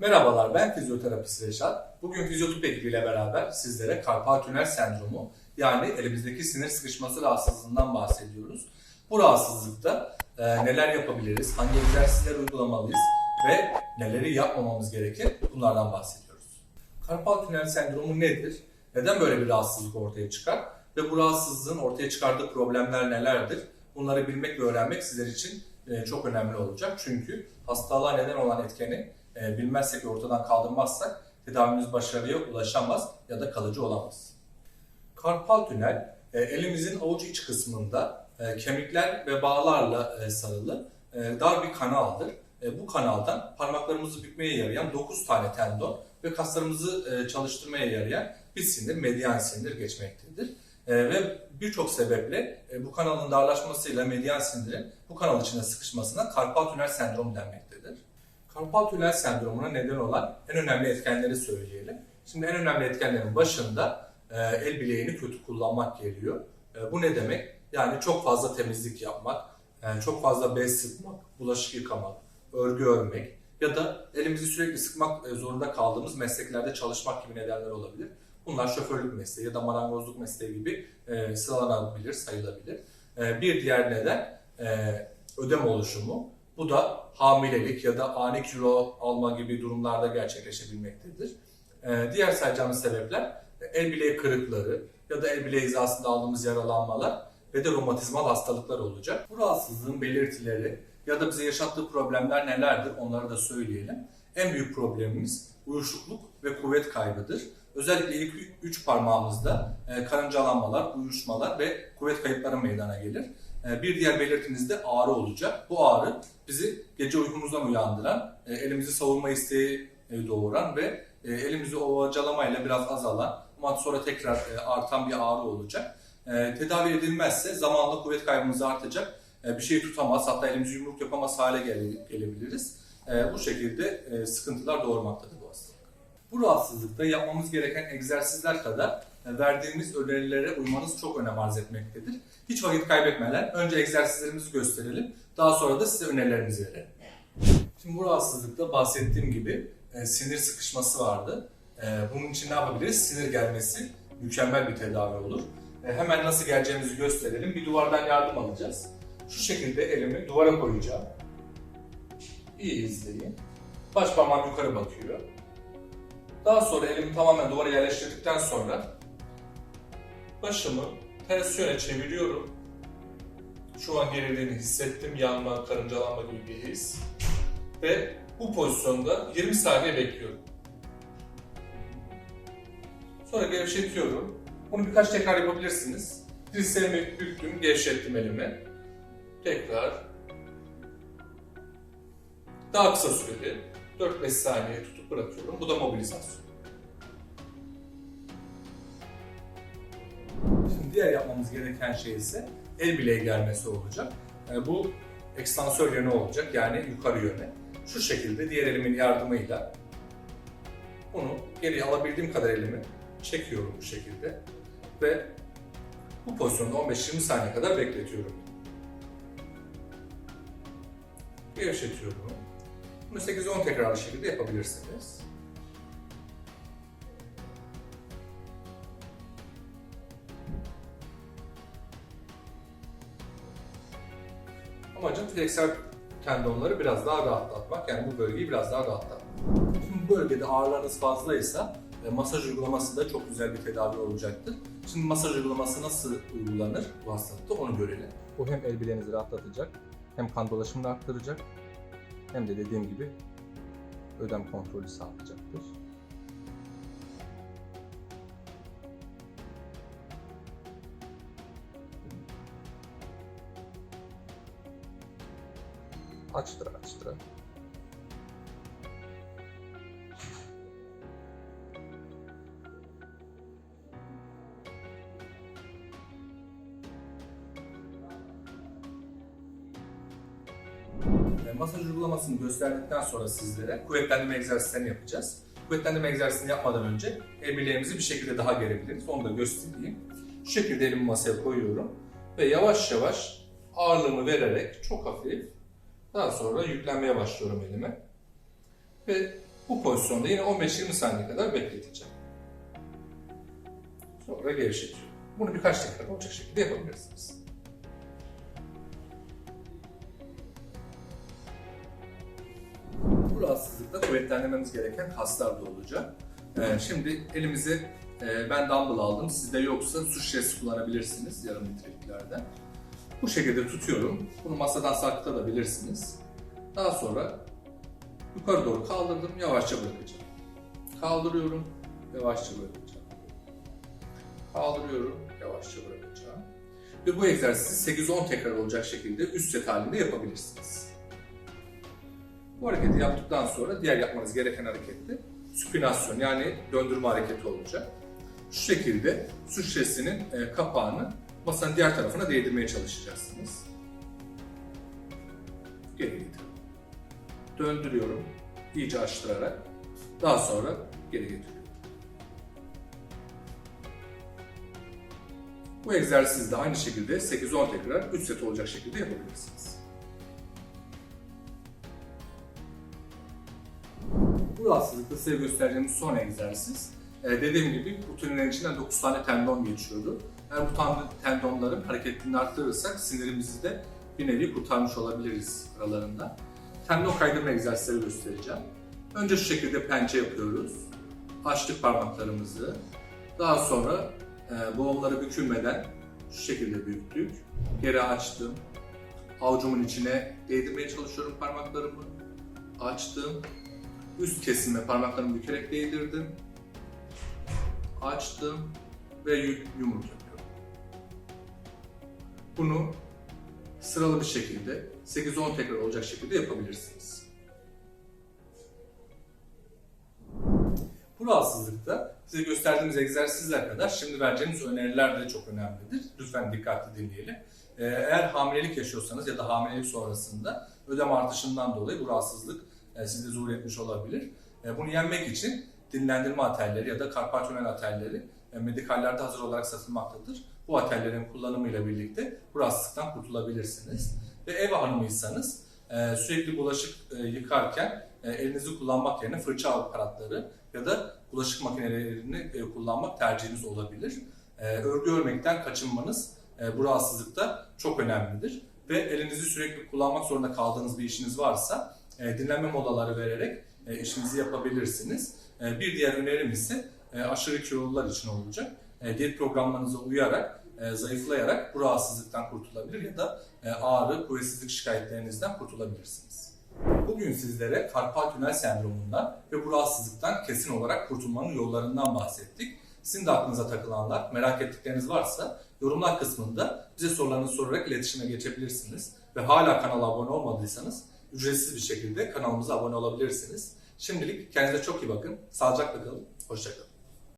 Merhabalar ben fizyoterapist Reşat. Bugün fizyotup ekibiyle beraber sizlere karpal tünel sendromu yani elimizdeki sinir sıkışması rahatsızlığından bahsediyoruz. Bu rahatsızlıkta e, neler yapabiliriz, hangi egzersizler uygulamalıyız ve neleri yapmamamız gerekir bunlardan bahsediyoruz. Karpal tünel sendromu nedir? Neden böyle bir rahatsızlık ortaya çıkar? Ve bu rahatsızlığın ortaya çıkardığı problemler nelerdir? Bunları bilmek ve öğrenmek sizler için e, çok önemli olacak. Çünkü hastalığa neden olan etkeni e, bilmezsek ortadan kaldırmazsak tedavimiz başarıya ulaşamaz ya da kalıcı olamaz. Karpal tünel e, elimizin avuç iç kısmında e, kemikler ve bağlarla e, sarılı e, dar bir kanaldır. E, Bu kanaldan parmaklarımızı bükmeye yarayan 9 tane tendon ve kaslarımızı e, çalıştırmaya yarayan bir sinir, medyan sinir geçmektedir. E, Ve birçok sebeple e, bu kanalın darlaşmasıyla medyan sinirin bu kanal içine sıkışmasına karpal tünel sendromu denmektedir. Karpal tünel sendromuna neden olan en önemli etkenleri söyleyelim. Şimdi en önemli etkenlerin başında e, el bileğini kötü kullanmak geliyor. E, Bu ne demek? Yani çok fazla temizlik yapmak, e, çok fazla bez sıkmak, bulaşık yıkamak, örgü örmek ya da elimizi sürekli sıkmak zorunda kaldığımız mesleklerde çalışmak gibi nedenler olabilir. Bunlar şoförlük mesleği ya da marangozluk mesleği gibi sıralanabilir, sayılabilir. Bir diğer neden ödem oluşumu. Bu da hamilelik ya da ani kilo alma gibi durumlarda gerçekleşebilmektedir. Ee, diğer sayacağımız sebepler el bileği kırıkları ya da el bileği hizasında aldığımız yaralanmalar ve de romatizmal hastalıklar olacak. Bu rahatsızlığın belirtileri ya da bize yaşattığı problemler nelerdir onları da söyleyelim. En büyük problemimiz uyuşukluk ve kuvvet kaybıdır. Özellikle ilk üç parmağımızda e, karıncalanmalar, uyuşmalar ve kuvvet kayıpları meydana gelir. E, Bir diğer belirtimiz de ağrı olacak. Bu ağrı bizi gece uykumuzdan uyandıran, e, elimizi savunma isteği e, doğuran ve elimizi ovacalamayla biraz azalan ama sonra tekrar artan bir ağrı olacak. Tedavi edilmezse zamanla kuvvet kaybımız artacak. Bir şeyi tutamaz, hatta elimizi yumruk yapamaz hale gele- gelebiliriz. Bu şekilde sıkıntılar doğurmaktadır bu hastalık. Bu rahatsızlıkta yapmamız gereken egzersizler kadar verdiğimiz önerilere uymanız çok önem arz etmektedir. Hiç vakit kaybetmeden önce egzersizlerimizi gösterelim, daha sonra da size önerilerimizi verelim. Şimdi bu rahatsızlıkta bahsettiğim gibi e, sinir sıkışması vardı. E, bunun için ne yapabiliriz? Sinir gelmesi mükemmel bir tedavi olur. E, hemen nasıl geleceğimizi gösterelim. Bir duvardan yardım alacağız. Şu şekilde elimi duvara koyacağım. İyi izleyin. Baş parmağım yukarı bakıyor. Daha sonra elimi tamamen duvara yerleştirdikten sonra başımı ters yöne çeviriyorum. Şu an gerildiğini hissettim. Yanma, karıncalanma gibi bir his. Ve bu pozisyonda 20 saniye bekliyorum. Sonra gevşetiyorum. Bunu birkaç tekrar yapabilirsiniz. Dirseğimi büktüm, gevşettim elimi. Tekrar. Daha kısa süreli 4-5 saniye tutup bırakıyorum. Bu da mobilizasyon. Diğer yapmamız gereken şey ise el bileği germesi olacak. Yani bu ekstansör yönü olacak yani yukarı yöne. Şu şekilde diğer elimin yardımıyla bunu geri alabildiğim kadar elimi çekiyorum bu şekilde ve bu pozisyonda 15-20 saniye kadar bekletiyorum. Gevşetiyorum. Bunu 8-10 tekrarlı şekilde yapabilirsiniz. Amacım fleksör tendonları biraz daha rahatlatmak. Yani bu bölgeyi biraz daha rahatlatmak. Şimdi bu bölgede ağrılarınız fazlaysa e, masaj uygulaması da çok güzel bir tedavi olacaktır. Şimdi masaj uygulaması nasıl uygulanır bu hastalıkta onu görelim. Bu hem el bileğinizi rahatlatacak, hem kan dolaşımını arttıracak, hem de dediğim gibi ödem kontrolü sağlayacaktır. Açtıra açtıra. Masaj uygulamasını gösterdikten sonra sizlere kuvvetlendirme egzersizlerini yapacağız. Kuvvetlendirme egzersizini yapmadan önce el bir şekilde daha gerebiliriz. Onu da göstereyim. Şu şekilde elimi masaya koyuyorum ve yavaş yavaş ağırlığımı vererek çok hafif daha sonra yüklenmeye başlıyorum elime. Ve Bu pozisyonda yine 15-20 saniye kadar bekleteceğim. Sonra gevşetiyorum. Bunu birkaç tekrar olacak şekilde yapabilirsiniz. Bu rahatsızlıkta kuvvetlendirmemiz gereken kaslar da olacak. Ee, şimdi elimizi e, ben dumbbell aldım. Sizde yoksa su şişesi kullanabilirsiniz yarım litreliklerden. Bu şekilde tutuyorum. Bunu masadan sarkıtabilirsiniz. Daha sonra yukarı doğru kaldırdım, yavaşça bırakacağım. Kaldırıyorum, yavaşça bırakacağım. Kaldırıyorum, yavaşça bırakacağım. Ve bu egzersizi 8-10 tekrar olacak şekilde üst set halinde yapabilirsiniz. Bu hareketi yaptıktan sonra diğer yapmanız gereken harekette supinasyon yani döndürme hareketi olacak. Şu şekilde su şişesinin e, kapağını masanın diğer tarafına değdirmeye çalışacaksınız. Geri getiriyorum. Döndürüyorum. iyice açtırarak. Daha sonra geri getiriyorum. Bu egzersizi de aynı şekilde 8-10 tekrar 3 set olacak şekilde yapabilirsiniz. Bu rahatsızlıkta size göstereceğimiz son egzersiz. Ee, dediğim gibi bu tünelin içinden 9 tane tendon geçiyordu. Eğer bu tendonların hareketini arttırırsak sinirimizi de bir nevi kurtarmış olabiliriz aralarında. Tendon kaydırma egzersizleri göstereceğim. Önce şu şekilde pençe yapıyoruz. Açtık parmaklarımızı. Daha sonra e, boğumları bükülmeden şu şekilde büktük. Geri açtım. Avucumun içine değdirmeye çalışıyorum parmaklarımı. Açtım. Üst kesime parmaklarımı bükerek değdirdim. Açtım ve yu- yumruk yapıyorum. Bunu sıralı bir şekilde 8-10 tekrar olacak şekilde yapabilirsiniz. Bu rahatsızlıkta size gösterdiğimiz egzersizler kadar şimdi vereceğimiz öneriler de çok önemlidir. Lütfen dikkatli dinleyelim. Ee, Eğer hamilelik yaşıyorsanız ya da hamilelik sonrasında ödem artışından dolayı bu rahatsızlık e, sizde zuhur etmiş olabilir. E, Bunu yenmek için dinlendirme atelleri ya da karpal tünel atelleri e, medikallerde hazır olarak satılmaktadır. Bu atellerin kullanımıyla birlikte bu rahatsızlıktan kurtulabilirsiniz. Ve ev hanımıysanız e, sürekli bulaşık e, yıkarken e, elinizi kullanmak yerine fırça aparatları ya da bulaşık makinelerini kullanmak tercihiniz olabilir. Örgü örmekten kaçınmanız bu rahatsızlıkta çok önemlidir. Ve elinizi sürekli kullanmak zorunda kaldığınız bir işiniz varsa dinlenme molaları vererek işinizi yapabilirsiniz. Bir diğer önerim ise aşırı kilolular için olacak. Diyet programlarınıza uyarak, e, zayıflayarak bu rahatsızlıktan kurtulabilir ya da e, ağrı, kuvvetsizlik şikayetlerinizden kurtulabilirsiniz. Bugün sizlere karpal tünel sendromundan ve bu rahatsızlıktan kesin olarak kurtulmanın yollarından bahsettik. Sizin de aklınıza takılanlar, merak ettikleriniz varsa yorumlar kısmında bize sorularınızı sorarak iletişime geçebilirsiniz. Ve hala kanala abone olmadıysanız ücretsiz bir şekilde kanalımıza abone olabilirsiniz. Şimdilik kendinize çok iyi bakın. Sağlıcakla kalın. Hoşçakalın.